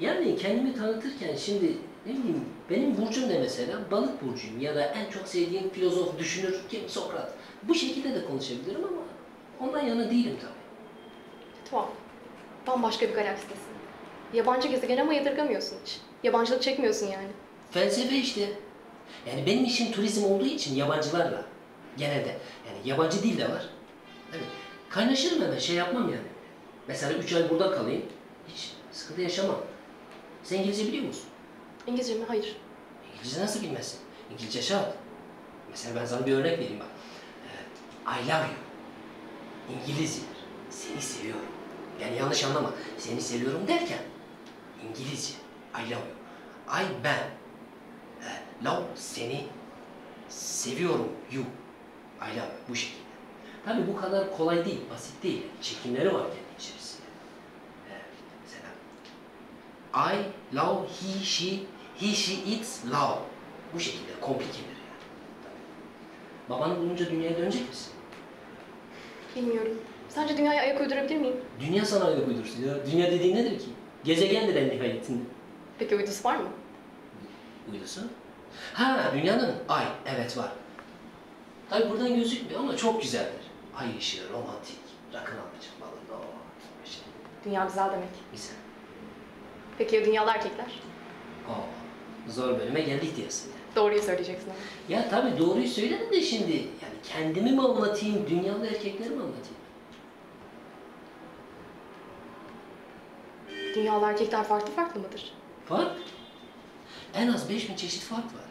Yani kendimi tanıtırken şimdi ne bileyim benim burcum ne mesela? Balık burcuyum ya da en çok sevdiğim filozof, düşünür kim? Sokrat. Bu şekilde de konuşabilirim ama ondan yana değilim tabii. Tuhaf. Bambaşka bir galaksidesin. Yabancı gezegen ama yadırgamıyorsun hiç. Yabancılık çekmiyorsun yani. Felsefe işte. Yani benim işim turizm olduğu için yabancılarla. Genelde. Yani yabancı dil de var. Evet. Kaynaşırım hemen şey yapmam yani. Mesela üç ay burada kalayım. Hiç sıkıntı yaşamam. Sen İngilizce biliyor musun? İngilizce mi? Hayır. İngilizce nasıl bilmezsin? İngilizce şart. Mesela ben sana bir örnek vereyim bak. Ee, I love you. İngilizcedir. Seni seviyorum. Yani yanlış anlama. Seni seviyorum derken İngilizce. I love you. I ben. Ee, love seni seviyorum you. I love you. Bu şekilde. Tabii bu kadar kolay değil, basit değil. Çekimleri var kendi içerisinde. Ee, mesela I love he, she, he, she, it's love. Bu şekilde komplikedir yani. Tabii. Babanı bulunca dünyaya dönecek misin? Bilmiyorum. Sence dünyaya ayak uydurabilir miyim? Dünya sana ayak uydursun ya. Dünya dediğin nedir ki? Gezegendir en nihayetinde. Peki uydusu var mı? Uydusu? Ha, dünyanın ay. Evet var. Tabi buradan gözükmüyor ama çok güzeldir. Ay ışığı, romantik, rakın almayacak. Oo, işte, Dünya güzel demek. güzel. Peki ya dünyalı erkekler? Oo, zor bölüme geldik diyorsun yani. Doğruyu söyleyeceksin ama. Ya tabii doğruyu söyledim de şimdi yani kendimi mi anlatayım, dünyalı erkekleri mi anlatayım? Dünyalı erkekler farklı farklı mıdır? Fark? En az 5000 çeşit fark var.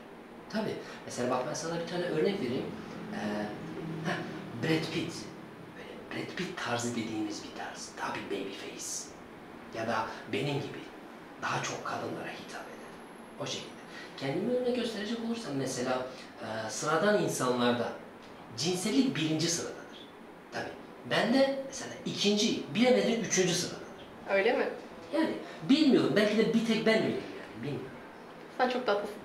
Tabii. Mesela bak ben sana bir tane örnek vereyim. Ee, heh, Brad Pitt. Böyle Brad Pitt tarzı dediğimiz bir tarz. Tabii baby face. Ya da benim gibi. Daha çok kadınlara hitap eden. O şekilde. Kendimi örnek gösterecek olursam mesela e, sıradan insanlarda cinsellik birinci sıradadır. Tabii. Ben de mesela ikinci, bilemedin üçüncü sıradadır. Öyle mi? Yani bilmiyorum. Belki de bir tek ben öyleyim yani. Bilmiyorum. Sen çok tatlısın.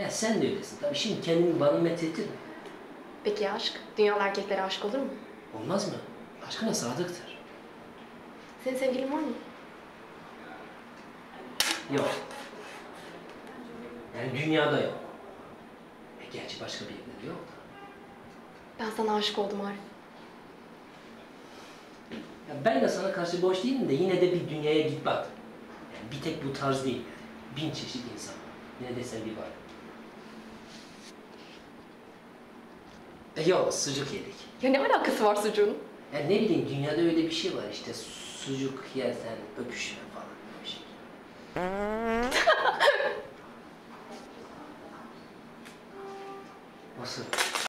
Ya sen de öylesin. Tabii şimdi kendini bana methettin. Peki ya aşk? Dünyalı erkeklere aşık olur mu? Olmaz mı? Aşkına sadıktır. Senin sevgilin var mı? Yok. Yani dünyada yok. E gerçi başka bir yerde de yok da. Ben sana aşık oldum Arif. Ya ben de sana karşı boş değilim de yine de bir dünyaya git bak. Yani bir tek bu tarz değil. Bin çeşit insan. Ne desen bir var. E yok sucuk yedik. Ya ne alakası var sucuğun? Ya ne bileyim dünyada öyle bir şey var işte sucuk yersen öpüşme. Nasıl?